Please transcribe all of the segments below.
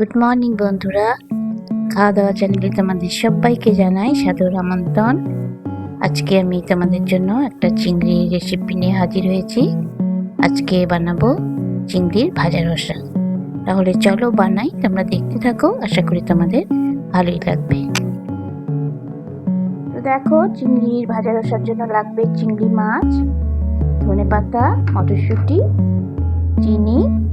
Good morning, বন্ধুরা। খাওয়া দাওয়া চ্যানেলে তোমাদের সবাইকে জানাই সাদর আমন্ত্রণ। আজকে আমি তোমাদের জন্য একটা চিংড়ির রেসিপি নিয়ে হাজির হয়েছি। আজকে বানাবো চিংড়ির ভাজা রসা। তাহলে চলো বানাই, তোমরা দেখতে থাকো, আশা করি তোমাদের ভালোই লাগবে। তো দেখো, চিংড়ির ভাজা রসার জন্য লাগবে চিংড়ি মাছ ধনে পাতা মটরশুঁটি, চিনি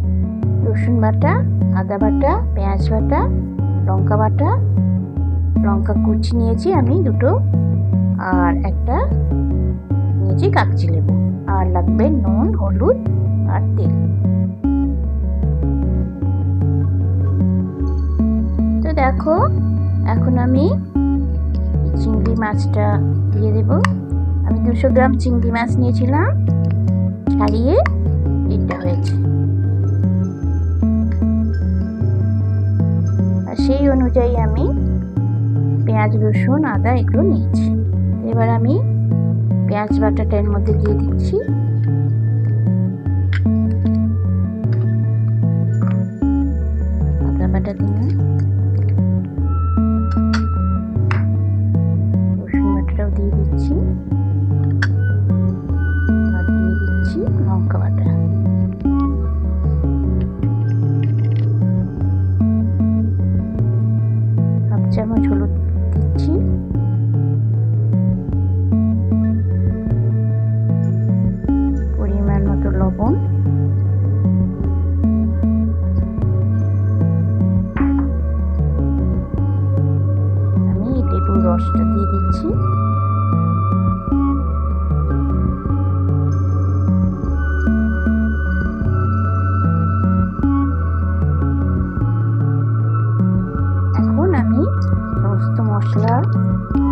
রসুন বাটা, আদা বাটা, পেঁয়াজ বাটা, লঙ্কা বাটা। লঙ্কা কুচি নিয়েছি আমি দুটো আর একটা নিয়েছি কাগজি লেবু। আর লাগবে নুন, হলুদ আর তেল। তো দেখো, এখন আমি চিংড়ি মাছটা দিয়ে দেব। আমি দুশো গ্রাম চিংড়ি মাছ নিয়েছিলাম, ছাড়িয়ে এটা হয়েছে। সেই অনুযায়ী আমি পেঁয়াজ, রসুন, আদা এগুলো নিয়েছি। এবার আমি পেঁয়াজ বাটাটা এর মধ্যে দিয়ে দিচ্ছি। আদা বাটা দিলাম লবণ সমস্ত মশলা,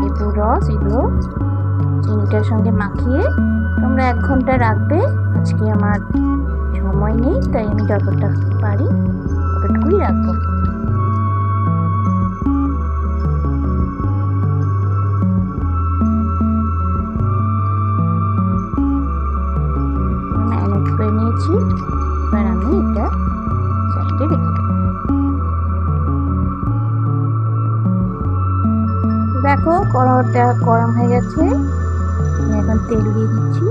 লেবুর রস এগুলো চিনিটার সঙ্গে মাখিয়ে তোমরা এক ঘণ্টা রাখবে। আজকে আমার সময় নেই, তাই আমি যতটা পারি ততটুকুই রাখব। ম্যারিনেট করে নিয়েছি। দেখো কড়াটা গরম হয়ে গেছে। এখন তেল দিয়ে দিচ্ছি।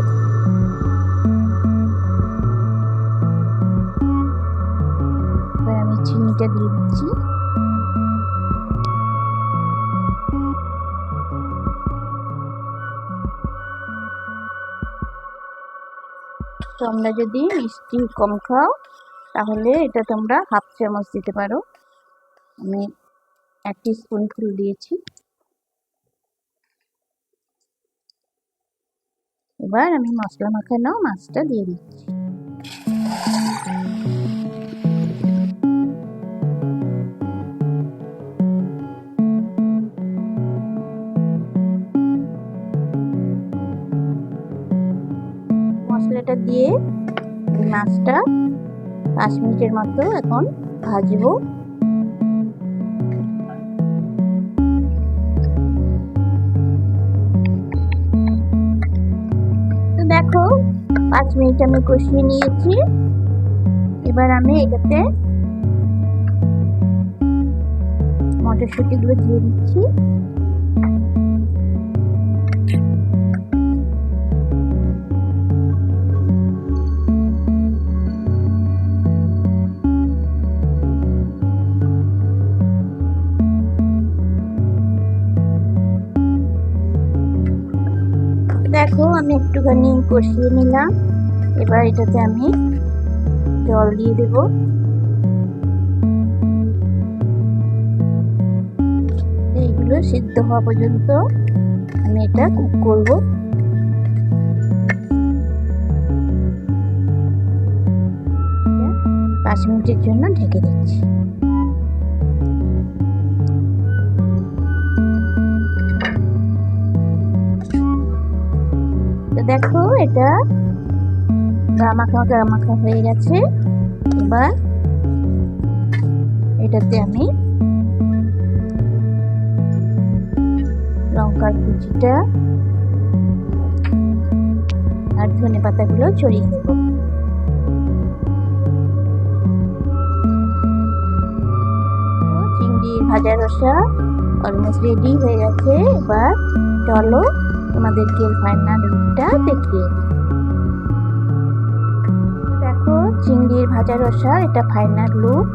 আমি চিনিটা দিয়ে দিচ্ছি। তোমরা যদি মিষ্টি কম খাও, তাহলে এটা তোমরা হাফ চামচ দিতে পারো। আমি এক স্পুন ফুল দিয়েছি। এবার আমি মশলা মাখানো মাছটা দিয়ে দিচ্ছি। মশলাটা দিয়ে মাছটা পাঁচ মিনিটের মতো এখন ভাজবো। পাঁচ মিনিট আমি কষিয়ে নিয়েছি। এবার আমি এটাতে মটরশুঁটিগুলো দিয়ে দিচ্ছি। দেখো, আমি একটুখানি কষিয়ে নিলাম। এবার এটাতে আমি জল দিয়ে দেব। এইগুলো সিদ্ধ হওয়া পর্যন্ত আমি এটা কুক করব। পাঁচ মিনিটের জন্য ঢেকে দিচ্ছি। দেখো, এটা গামাখা গামাখা হয়ে গেছে। এবার এটাতে আমি লঙ্কার কুচিটা আর ধনে পাতাগুলো ছড়িয়ে দেবো। ভাজা রসা অলমোস্ট রেডি হয়ে গেছে। এবার চলো তোমাদেরকে ফাইনাল দেখিয়ে দিই। দেখো, চিংড়ির ভাজা রসা, এটা ফাইনাল লুক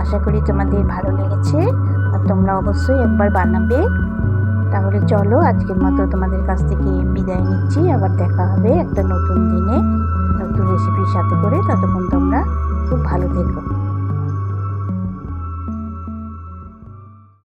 আশা করি তোমাদের ভালো লেগেছে। আর তোমরা অবশ্যই একবার বানাবে। তাহলে চলো, আজকের মতো তোমাদের কাছ থেকে বিদায় নিচ্ছি। আবার দেখা হবে একটা নতুন দিনে। নতুন রেসিপির সাথে করে ততক্ষণ তোমরা খুব ভালো থেকো।